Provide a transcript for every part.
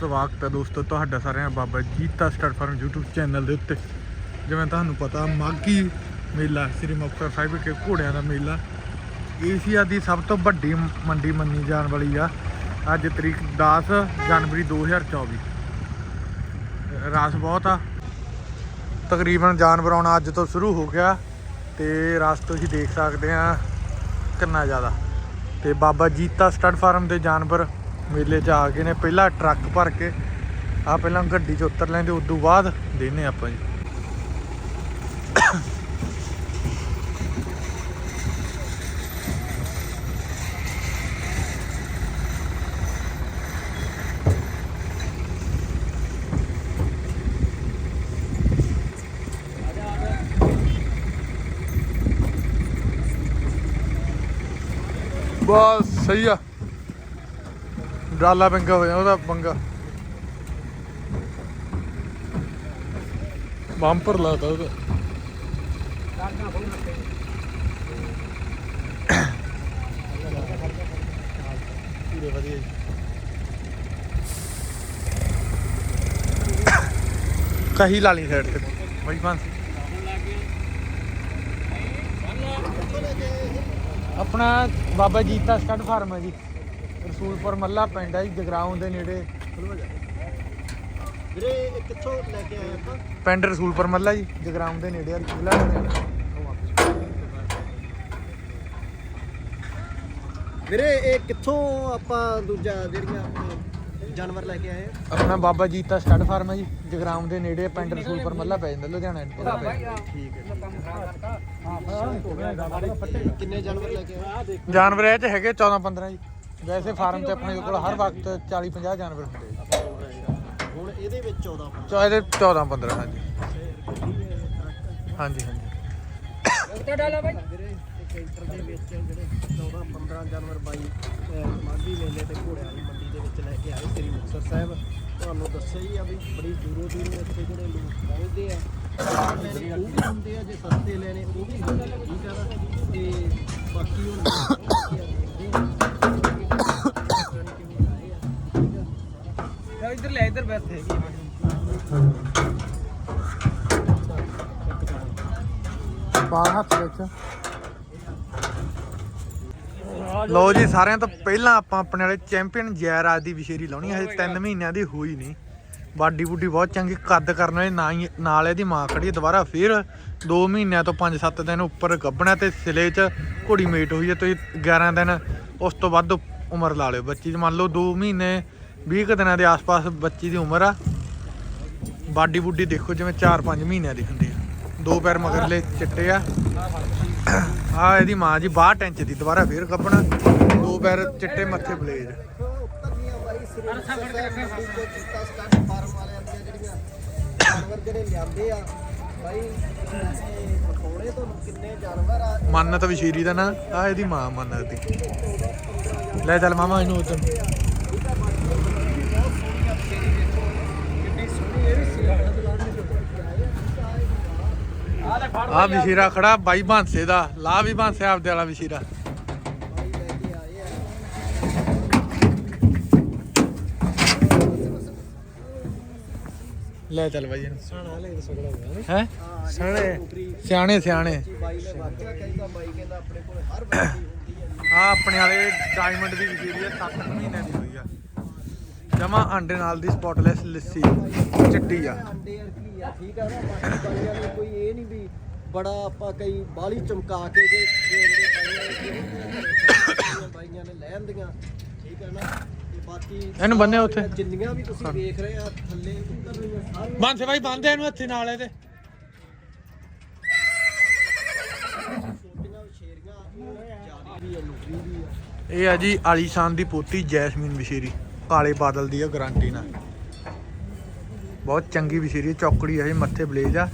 ਸਵਾਗਤ ਹੈ ਦੋਸਤੋ ਤੁਹਾਡਾ ਸਾਰਿਆਂ Baba Jeeta star farm YouTube channel ਦੇ ਉੱਤੇ। ਜਿਵੇਂ ਤੁਹਾਨੂੰ ਪਤਾ ਮਾਗੀ ਮੇਲਾ, ਸ੍ਰੀ ਮੁਕਤਸਰ ਸਾਹਿਬ ਵਿਖੇ ਘੋੜਿਆਂ ਦਾ ਮੇਲਾ। ਏਸ਼ੀਆ ਦੀ ਸਭ ਤੋਂ ਵੱਡੀ ਮੰਡੀ ਮੰਨੀ ਜਾਣ ਵਾਲੀ ਆ। ਅੱਜ ਤਰੀਕ 10 ਜਨਵਰੀ 2024 ਰਾਸ ਬਹੁਤ ਆ। ਤਕਰੀਬਨ ਜਾਨਵਰ ਆਉਣਾ ਅੱਜ ਤੋਂ ਸ਼ੁਰੂ ਹੋ ਗਿਆ ਤੇ ਰਸ ਤੁਸੀਂ ਦੇਖ ਸਕਦੇ ਆ ਕਿੰਨਾ ਜ਼ਿਆਦਾ। ਤੇ ਬਾਬਾ ਜੀਤਾ ਸਟੱਡ ਫਾਰਮ ਦੇ ਜਾਨਵਰ ਮੇਲੇ 'ਚ ਆ ਗਏ ਨੇ, ਪਹਿਲਾ ਟਰੱਕ ਭਰ ਕੇ। ਆ ਪਹਿਲਾਂ ਗੱਡੀ 'ਚ ਉਤਰ ਲੈਂਦੇ ਉਸ ਤੋਂ ਬਾਅਦ ਦੇਨੇ ਆਪਾਂ ਜੀ। ਬਸ, ਸਹੀ ਆ। ਡਾਲਾ ਪੰਗਾ ਹੋਇਆ, ਉਹਦਾ ਪੰਗਾ। ਬੰਪਰ ਲਾਤਾ ਉਹਦਾ। ਪੂਰੇ ਵਧੀਆ ਜੀ ਕਹੀ ਲਾ ਲਈ ਸਾਈਡ ਤੇ। ਬਈ ਬੰਸ ਆਪਣਾ ਬਾਬਾ ਜੀਤਾ ਸਟੱਡ ਫਾਰਮ ਹੈ ਜੀ। ਰਸੂਲਪੁਰ ਮੱਲਾ ਪਿੰਡ ਹੈ ਜੀ ਜਗਰਾਉਂ ਦੇ ਨੇੜੇ। ਵੀਰੇ ਇਹ ਕਿੱਥੋਂ ਲੈ ਕੇ ਆਏ ਆਪਾਂ? ਪਿੰਡ ਰਸੂਲਪੁਰ ਮੱਲਾ ਜੀ ਜਗਰਾਉਂ ਦੇ ਨੇੜੇ ਆ ਜ਼ਿਲ੍ਹਾ ਲੁਧਿਆਣਾ। ਵੀਰੇ ਇਹ ਕਿੱਥੋਂ ਆਪਾਂ ਦੂਜਾ ਜਿਹੜੀਆਂ ਆਪਣੇ ਜਾਨਵਰ ਲੈ ਕੇ ਆਏ ਆ? ਆਪਣਾ ਬਾਬਾ ਜੀਤਾ ਸਟੱਡ ਫਾਰਮ ਹੈ ਜੀ ਜਗਰਾਉਂ ਦੇ ਨੇੜੇ ਪਿੰਡ ਰਸੂਲਪੁਰ ਮੱਲਾ ਪੈ ਜਾਂਦਾ ਲੁਧਿਆਣਾ ਜ਼ਿਲ੍ਹਾ ਪੈ ਜਾਂਦਾ। ਠੀਕ ਹੈ ਕਿੰਨੇ ਜਾਨਵਰ ਲੈ ਕੇ ਆਏ? ਜਾਨਵਰ ਇਹ ਚ ਹੈਗੇ 14 15 ਜੀ। ਵੈਸੇ ਫਾਰਮ ਤੇ ਆਪਣੇ ਕੋਲ ਹਰ ਵਕਤ 40 50 ਜਾਨਵਰ ਹੁੰਦੇ ਜੀ ਹੁਣ ਇਹਦੇ ਵਿੱਚ 14 ਆਪਾਂ ਚੋ ਇਹਦੇ 14 15 ਹਾਂਜੀ। ਹਾਂਜੀ ਹਾਂਜੀ। ਕੈਂਟਰ ਦੇ ਵਿੱਚ ਜਿਹੜੇ 14 15 ਜਾਨਵਰ ਬਾਈ ਅਹ, ਮਾਘੀ ਮੇਲੇ ਤੇ ਘੋੜਿਆਂ ਵਾਲੀ ਮੰਡੀ ਦੇ ਵਿੱਚ ਲੈ ਕੇ ਆਏ ਸ੍ਰੀ ਮੁਕਤਸਰ ਸਾਹਿਬ। ਤੁਹਾਨੂੰ ਦੱਸਿਆ ਹੀ ਆ ਵੀ ਬੜੀ ਦੂਰੋਂ ਦੂਰੋਂ ਇੱਥੇ ਜਿਹੜੇ ਲੋਕ ਪਹੁੰਚਦੇ ਆ। ਲੈਣੇ ਉਹ ਵੀ ਹੁੰਦੇ ਆ ਜੇ ਸਸਤੇ ਲੈਣੇ ਉਹ ਵੀ ਹੁੰਦੇ ਆ। ਠੀਕ ਆ ਨਾ? ਤੇ ਬਾਕੀ ਹੁਣ ਬੈਠ ਹੈਗੀ ਪਾ ਹੱਥ ਵਿੱਚ। ਲੋ ਜੀ ਸਾਰਿਆਂ ਤੋਂ ਪਹਿਲਾਂ ਆਪਾਂ ਆਪਣੇ ਵਾਲੇ ਚੈਂਪੀਅਨ ਜੈਰਾਜ ਦੀ ਵਿਸ਼ੇਰੀ ਲਾਉਣੀ ਹੈ ਹਜੇ 3 ਮਹੀਨਿਆਂ ਦੀ ਹੋਈ ਨਹੀਂ। ਬਾਡੀ ਬੁੱਡੀ ਬਹੁਤ ਚੰਗੀ ਕੱਦ ਕਰਨ ਵਾਲੀ ਨਾ ਹੀ ਨਾਲ ਇਹਦੀ ਮਾਂ ਖੜੀ ਦੁਬਾਰਾ ਫੇਰ। 2 ਮਹੀਨਿਆਂ ਤੋਂ 5-7 ਦਿਨ ਉੱਪਰ ਗੱਭਣਾ ਤੇ ਸਿਲੇ 'ਚ ਘੋੜੀ ਮੇਟ ਹੋਈ ਹੈ ਤੁਸੀਂ 11 ਦਿਨ ਉਸ ਤੋਂ ਵੱਧ ਉਮਰ ਲਾ ਲਿਓ। ਬੱਚੀ ਮੰਨ ਲਓ 2 ਮਹੀਨੇ 20 ਕੁ ਦਿਨਾਂ ਦੇ ਆਸ-ਪਾਸ ਬੱਚੀ ਦੀ ਉਮਰ ਆ। ਬਾਡੀ ਬੁੱਡੀ ਦੇਖੋ ਜਿਵੇਂ 4-5 ਮਹੀਨਿਆਂ ਦੀ ਹੁੰਦੀ ਆ। ਦੋ ਪੈਰ ਮਗਰਲੇ ਚਿੱਟੇ ਆ। ਆ ਇਹਦੀ ਮਾਂ ਜੀ 62 ਇੰਚ ਦੀ, ਦੁਬਾਰਾ ਫੇਰ ਕੱਪਣਾ। ਦੋ ਪੈਰ ਚਿੱਟੇ, ਮੱਥੇ ਬਲੇਜ। ਮੰਨਤ ਵਸ਼ੀਰੀ ਦਾ ਨਾਂ, ਆ ਇਹਦੀ ਮਾਂ ਮੰਨਤ ਦੀ। ਲੈ ਚੱਲ ਮਾਮਾ ਇਹਨੂੰ ਉਧਰ। ਆ ਵਿਸ਼ੇਰਾ ਖੜਾ ਬਾਈ ਬਾਂਸੇ ਦਾ। ਲਾ ਵੀ ਬਾਂਸੇ ਆਪਦੇ ਵਾਲਾ ਵਿਸ਼ੇਰਾ। ਲੈ ਚੱਲ ਬਾਈ ਇਹਨੂੰ। ਸਾਣਾ ਲੈ ਹੋਇਆ ਹੈ? ਹਾਂ ਸਿਆਣੇ ਸਿਆਣੇ। ਜੀ ਬਾਈ ਨੇ ਵਾਕਿਆ ਕਹਿੰਦਾ ਬਾਈ ਕਹਿੰਦਾ ਆਪਣੇ ਕੋਲ ਹਰ ਬੱਚੀ ਹੁੰਦੀ ਹੈ ਆ ਆਪਣੇ ਵਾਲੇ ਡਾਇਮੰਡ ਦੀ ਵਿਸ਼ੇਰੀ ਆ 7 ਮਹੀਨਿਆਂ ਦੀ ਹੋਈ ਆ। ਜਮਾ ਅੰਡੇ ਨਾਲ ਦੀ ਸਪੌਟਲੈਸ ਲੱਸੀ ਚਿੱਟੀ ਆ। ਠੀਕ ਆ ਨਾ? ਬਾਕੀ ਬਾਈਆਂ ਨੂੰ ਕੋਈ ਇਹ ਨਹੀਂ ਵੀ ਬੜਾ ਆਪਾਂ ਕਈ ਬਾਲੀ ਚਮਕਾ ਕੇ ਜੇ ਬਾਈਆਂ ਬਾਈਆਂ ਨੇ ਲੈ ਆਂਦੀਆਂ ਠੀਕ ਆ ਨਾ? ਤੇ ਬਾਕੀ ਇਹਨੂੰ ਬੰਨ੍ਹੋ ਉੱਥੇ। ਜਿੰਨੀਆਂ ਵੀ ਤੁਸੀਂ ਵੇਖ ਰਹੇ ਆ ਥੱਲੇ ਉੱਤਰ ਰਹੀਆਂ ਸਾਰੀਆਂ। ਬਾਂਸੇ ਬਾਈ ਬੰਨਦੇ ਇਹਨੂੰ ਹੱਥੀ ਨਾਲ ਇਹਦੇ। ਛੋਟੀਆਂ ਸ਼ੇਰੀਆਂ ਜ਼ਿਆਦਾ ਵੀ ਆ ਲੁਕਰੀ ਵੀ ਆ। ਇਹ ਆ ਜੀ ਆਲੀਸ਼ਾਨ ਦੀ ਪੋਤੀ ਜੈਸਮੀਨ ਵਿਸ਼ੇਰੀ ਕਾਲੇ ਬਾਦਲ ਦੀ ਆ ਗਾਰੰਟੀ ਨਾਲ। ਬਹੁਤ ਚੰਗੀ ਵਿਸ਼ੇਰੀ ਚੌਕੜੀ ਆ ਜੀ, ਮੱਥੇ ਬਲੇਜ ਆ।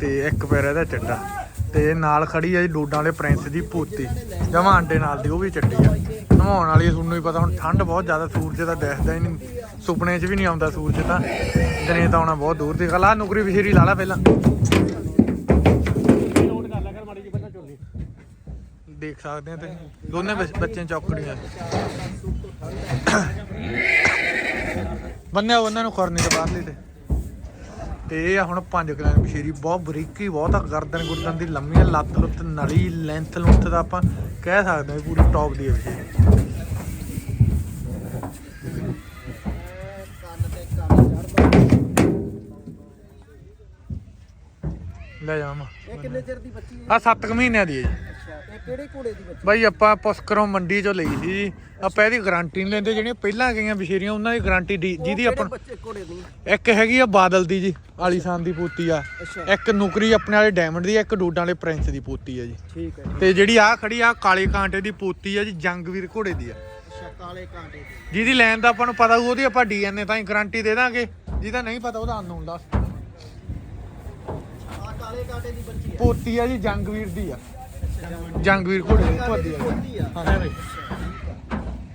ਤੇ ਇੱਕ ਪੈਰ ਇਹਦਾ ਚੱਡਾ। ਤੇ ਨਾਲ ਖੜੀ ਆ ਜੀ, ਡੋਡਾਂ ਵਾਲੇ ਪ੍ਰਿੰਸ ਦੀ ਪੋਤੀ। ਜਮਾ ਆਂਡੇ ਨਾਲ ਦੀ, ਉਹ ਵੀ ਚੱਡੀ ਆ। ਨਵਾਉਣ ਵਾਲੀ ਤੁਹਾਨੂੰ ਹੀ ਪਤਾ, ਹੁਣ ਠੰਡ ਬਹੁਤ ਜ਼ਿਆਦਾ ਸੂਰਜ ਤਾਂ ਦਿਖਦਾ ਹੀ ਨਹੀਂ। ਸੁਪਨੇ 'ਚ ਵੀ ਨਹੀਂ ਆਉਂਦਾ ਸੂਰਜ ਤਾਂ। ਦਿਨੇ ਤਾਂ ਆਉਣਾ ਬਹੁਤ ਦੂਰ ਦੀ ਗੱਲ ਆ ਨੁਕਰੀ ਵਿਸ਼ੇਰੀ ਲਾ ਲਾ ਪਹਿਲਾਂ। ਦੇਖ ਸਕਦੇ ਆ ਤੁਸੀਂ। ਦੋਨੇ ਬੱਚੇ ਚੌਕੜੀਆਂ। ਬੰਨਿਆ ਉਹਨਾਂ ਨੂੰ ਖੁਰਨੀ ਤੇ ਬਾਹਰਲੀ ਤੇ। ਤੇ ਇਹ ਆ ਹੁਣ ਪੰਜ ਕਿਲਾਂ ਦੀ ਬਸ਼ੀਰੀ ਬਹੁਤ ਬਰੀਕੀ ਬਹੁਤ ਆ ਗਰਦਨ ਗੁਰਦਨ ਦੀ ਲੰਮੀ ਆ ਲੱਤ ਲੁੱਤ ਨਲੀ ਲੈਂਥ ਲੁੰਥ ਦਾ ਆਪਾਂ ਕਹਿ ਸਕਦੇ ਹਾਂ ਵੀ ਪੂਰੀ ਟੌਪ ਦੀ ਹੈ ਬਸ਼ੀਰੀ ਲੈ ਜਾਵਾਂ ਇਹ ਕਿੰਨੇ ਚਿਰ ਦੀ ਬੱਚੀ ਆ 7 ਮਹੀਨਿਆਂ ਦੀ ਹੈ ਜੀ। ਕਿਹੜੇ ਘੋੜੇ ਦੀ ਬੱਚੀ? ਬਾਈ ਆਪਾਂ ਪੁਸਕਰੋਂ ਮੰਡੀ ਚੋਂ ਲਈ ਸੀ ਜੀ। ਆਪਾਂ ਇਹਦੀ ਗਾਰੰਟੀ ਨਹੀਂ ਲੈਂਦੇ ਜਿਹੜੀਆਂ ਪਹਿਲਾਂ ਗਈਆਂ ਬਸ਼ੀਰੀਆਂ ਉਹਨਾਂ ਦੀ ਗਾਰੰਟੀ ਜਿਹਦੀ ਆਪਾਂ ਕਿਹੜੇ ਬੱਚੇ ਘੋੜੇ ਦੀ? ਇੱਕ ਹੈਗੀ ਆ ਬਾਦਲ ਦੀ ਜੀ ਆਲੀਸ਼ਾਨ ਦੀ ਪੋਤੀ ਆ। ਇੱਕ ਨੁਕਰੀ ਆਪਣੇ ਵਾਲੇ ਡਾਇਮੰਡ ਦੀ ਆ, ਇੱਕ ਡੂਡਾਂ ਵਾਲੇ ਪ੍ਰਿੰਸ ਦੀ ਪੋਤੀ ਆ ਜੀ। ਠੀਕ ਹੈ ਤੇ ਜਿਹੜੀ ਆ ਖੜੀ ਆ ਕਾਲੇ ਕਾਂਟੇ ਦੀ ਪੋਤੀ ਆ ਜੀ ਜੰਗਵੀਰ ਘੋੜੇ ਦੀ ਆ। ਅੱਛਾ ਕਾਲੇ ਕਾਂਟੇ ਦੀ। ਜਿਹਦੀ ਲੈਣ ਦਾ ਆਪਾਂ ਨੂੰ ਪਤਾ ਉਹਦੀ ਆਪਾਂ ਡੀਐਨਏ ਤਾਂ ਹੀ ਗਾਰੰਟੀ ਦੇ ਦਾਂਗੇ। ਜਿਹਦਾ ਨਹੀਂ ਪਤਾ ਉਹਦਾ ਅਨਨੋਨ ਦੱਸ। ਆ ਕਾਲੇ ਕਾਂਟੇ ਦੀ ਬੱਚੀ ਹੈ ਪੋਤੀ ਆ ਜੀ ਜੰਗਵੀਰ ਦੀ ਆ। ਜੰਗਵੀਰ ਘੋੜੇ ਦੀ ਕਾਂਟੇ ਦੀ ਪੋਤੀ ਆ ਹਾਂ ਬਈ ਕਾਂਟੇ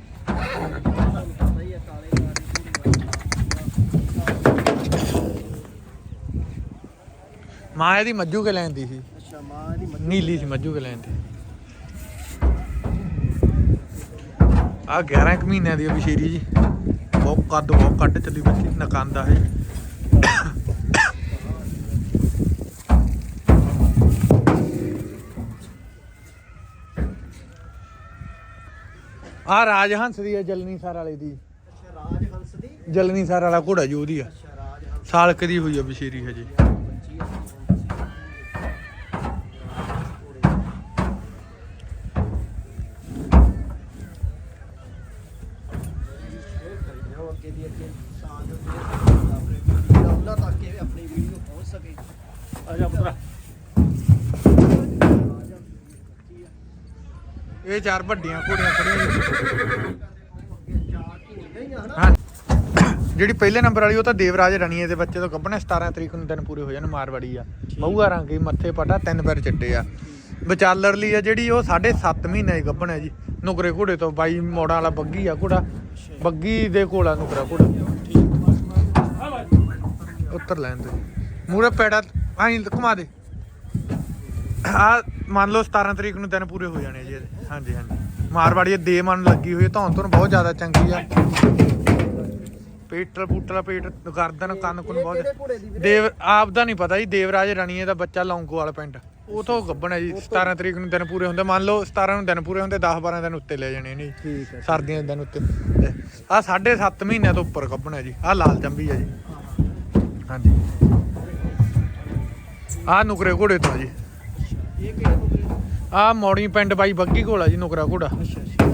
ਮਾਂ ਇਹਦੀ ਮੱਜੂ ਕੇ ਲੈਣ ਦੀ ਸੀ। ਅੱਛਾ ਮਾਂ ਇਹਦੀ ਮੱਝ ਨੀਲੀ ਸੀ ਮੱਜੂ ਕੇ ਲੈਣ ਦੀ ਆ 11 ਕੁ ਮਹੀਨਿਆਂ ਦੀ ਬਸ਼ੀਰੀ ਜੀ। ਬਹੁਤ ਕੱਦ ਬਹੁਤ ਕੱਢ ਚੱਲੀ ਬੱਚੀ ਨਕਾਂਦਾ ਹੈ ਆ ਰਾਜ ਹੰਸ ਦੀ ਹੈ ਜਲਨੀ ਸਾਰ ਵਾਲੇ ਦੀ। ਅੱਛਾ ਰਾਜ ਹੰਸ ਦੀ? ਜਲਨੀ ਸਾਰ ਵਾਲਾ ਘੋੜਾ ਜੀ ਉਹਦੀ ਆ। ਅੱਛਾ ਰਾਜ ਹੰਸ ਸਾਲਕ ਦੀ ਹੋਈ ਆ ਬਸ਼ੀਰੀ ਹਜੇ। ਅੱਗੇ ਦੀ ਅੱਗੇ ਸਾਲ ਦੇ ਉਹਨਾਂ ਤੱਕ ਇਹ ਆਪਣੀ ਵੀਡੀਓ ਪਹੁੰਚ ਸਕੇ ਆ ਜਾ ਪੁੱਤਰਾ। ਇਹ ਚਾਰ ਵੱਡੀਆਂ ਘੋੜੀਆਂ ਖੜੀਆਂ ਜਿਹੜੀ ਪਹਿਲੇ ਨੰਬਰ ਵਾਲੀ, ਉਹ ਤਾਂ ਦੇਵਰਾਜ ਰਣੀਏ ਦੇ ਬੱਚੇ ਤੋਂ ਕੱਢਣੇ 17 ਤਰੀਕ ਨੂੰ ਦਿਨ ਪੂਰੇ ਹੋ ਜਾਣ, ਮਾਰਵਾੜੀ ਆ। ਮਊਆ ਰੰਗ ਮੱਥੇ ਪਟਾ, ਤਿੰਨ ਪੈਰ ਚੱਡੇ ਆ। ਵਿਚਾਲਰ ਲਈ ਆ ਜਿਹੜੀ, ਉਹ 7.5 ਮਹੀਨੇ ਦੀ ਗੱਭਣ ਹੈ ਜੀ। ਨੁਕਰੇ ਘੋੜੇ ਤੋਂ, ਬਾਈ ਮੋੜਾਂ ਵਾਲਾ ਬੱਗੀ ਆ ਘੋੜਾ। ਬੱਗੀ ਦੇ ਕੋਲ ਆ ਨੁਕਰਾ ਘੋੜਾ। ਉੱਤਰ ਲੈਣ ਦੇ। ਮੂਰੇ ਪੈੜਾ, ਆਈ ਘੁਮਾ ਦੇ। ਆ ਮੰਨ ਲਓ 17 ਤਰੀਕ ਨੂੰ ਦਿਨ ਪੂਰੇ ਹੋ ਜਾਣੇ ਜੀ ਇਹਦੇ। ਹਾਂਜੀ ਹਾਂਜੀ। ਮਾਰਵਾੜੀ ਦੇ ਮਨ ਲੱਗੀ ਹੋਈ ਹੈ ਧੌਣ ਧੌਣ ਬਹੁਤ ਜ਼ਿਆਦਾ ਚੰਗੀ ਆ। ਪੇਟਲ ਪੂਟਲਾ ਪੇਟ ਗਰਦਨ ਕੰਨ ਕੁੰਨ ਬਹੁਤ ਦੇਵ ਆਪ ਦਾ ਨਹੀਂ ਪਤਾ ਜੀ ਦੇਵਰਾਜ ਰਣੀਏ ਦਾ ਬੱਚਾ ਲੌਂਗੋਵਾਲ ਪਿੰਡ। ਉਹ ਤੋਂ ਗੱਬਣ ਹੈ ਜੀ 17 ਤਰੀਕ ਨੂੰ ਦਿਨ ਪੂਰੇ ਹੁੰਦੇ। ਮੰਨ ਲਓ 17 ਨੂੰ ਦਿਨ ਪੂਰੇ ਹੁੰਦੇ 10 12 ਦਿਨ ਉੱਤੇ ਲੈ ਜਾਣੇ ਨੇ ਜੀ। ਠੀਕ ਹੈ ਸਰਦੀਆਂ ਦੇ ਦਿਨ ਉੱਤੇ। ਆ 7.5 ਮਹੀਨਿਆਂ ਤੋਂ ਉੱਪਰ ਗੱਬਣ ਹੈ ਜੀ। ਆ ਲਾਲ ਚੰਬੀ ਹੈ ਜੀ। ਹਾਂਜੀ। ਆ ਨੁਕਰੇ ਘੋੜੇ ਤੋਂ ਆ ਜੀ। ਇਹ ਕਿਹੜੇ ਆ ਮੌੜੀ ਪਿੰਡ ਬਾਈ ਬੱਗੀ ਕੋਲ ਆ ਜੀ ਨੁਕਰਾ ਘੋੜਾ। ਅੱਛਾ ਅੱਛਾ।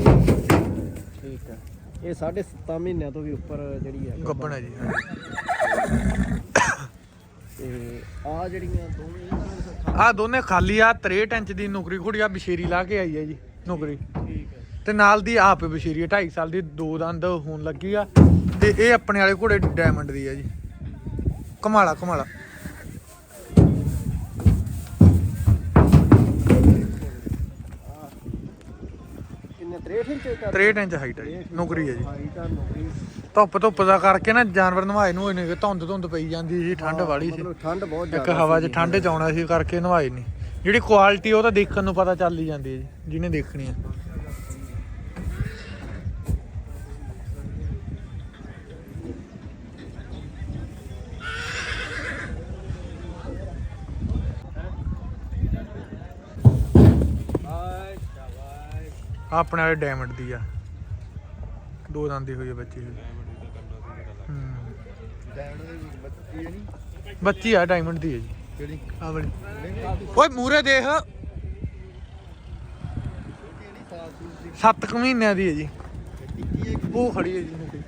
ਠੀਕ ਹੈ ਇਹ 7.5 ਮਹੀਨਿਆਂ ਤੋਂ ਵੀ ਉੱਪਰ ਜਿਹੜੀ ਹੈ ਗੱਬਣ ਹੈ ਜੀ। ਤੇ ਆ ਜਿਹੜੀਆਂ ਦੋਵੇਂ ਇਹਨਾਂ ਦੇ ਸੱਖਾਂ ਆ ਦੋਨੇ ਖਾਲੀ ਆ 63 ਇੰਚ ਦੀ ਨੁਕਰੀ ਘੋੜੀ ਆ ਬਸ਼ੇਰੀ ਲਾ ਕੇ ਆਈ ਹੈ ਜੀ ਨੁਕਰੀ। ਠੀਕ ਹੈ ਤੇ ਨਾਲ ਦੀ ਆਪ ਬਸ਼ੇਰੀ 2.5 ਸਾਲ ਦੀ ਦੋ ਦੰਦ ਹੋਣ ਲੱਗੀ ਆ। ਤੇ ਇਹ ਆਪਣੇ ਵਾਲੇ ਘੋੜੇ ਡਾਇਮੰਡ ਦੀ ਆ ਜੀ। ਕਮਾਲਾ ਕਮਾਲਾ 63 ਇੰਚ ਕਰ 63 ਇੰਚ ਹਾਈਟ ਹੈ ਜੀ ਨੁਕਰੀ ਹੈ ਜੀ। ਹਾਈਟ ਆ ਨੌਕਰੀ। ਧੁੱਪ ਧੁੱਪ ਦਾ ਕਰਕੇ ਨਾ ਜਾਨਵਰ ਨਵਾਏ ਨੂੰ ਹੋਏ ਨੇ ਧੁੰਦ ਧੁੰਦ ਪਈ ਜਾਂਦੀ ਸੀ ਠੰਡ ਵਾਲੀ ਸੀ। ਠੰਡ ਬਹੁਤ ਇੱਕ ਜ਼ਿਆਦਾ ਹਵਾ 'ਚ। ਠੰਡ 'ਚ ਆਉਣਾ ਸੀ ਕਰਕੇ ਨਵਾਏ ਨਹੀਂ। ਜਿਹੜੀ ਕੁਆਲਿਟੀ ਉਹ ਤਾਂ ਦੇਖਣ ਨੂੰ ਪਤਾ ਚੱਲ ਹੀ ਜਾਂਦੀ ਹੈ ਜੀ ਜਿਹਨੇ ਦੇਖਣੀ ਹੈ। ਆਪਣੇ ਵਾਲੇ ਡਾਇਮੰਡ ਦੀ ਆ। ਦੋ ਦੰਦ ਹੋਈ ਹੈ ਬੱਚੀ ਦੀ ਹੂੰ। ਬੱਚੀ ਆ ਡਾਇਮੰਡ ਦੀ ਹੈ ਜੀ। ਕਿਹੜੀ? ਆ ਵਾਲੀ। ਓਏ ਮੂਰੇ ਦੇਖ। 7 ਕੁ ਮਹੀਨਿਆਂ ਦੀ ਹੈ ਜੀ ਉਹ ਖੜੀ ਹੈ ਜੀ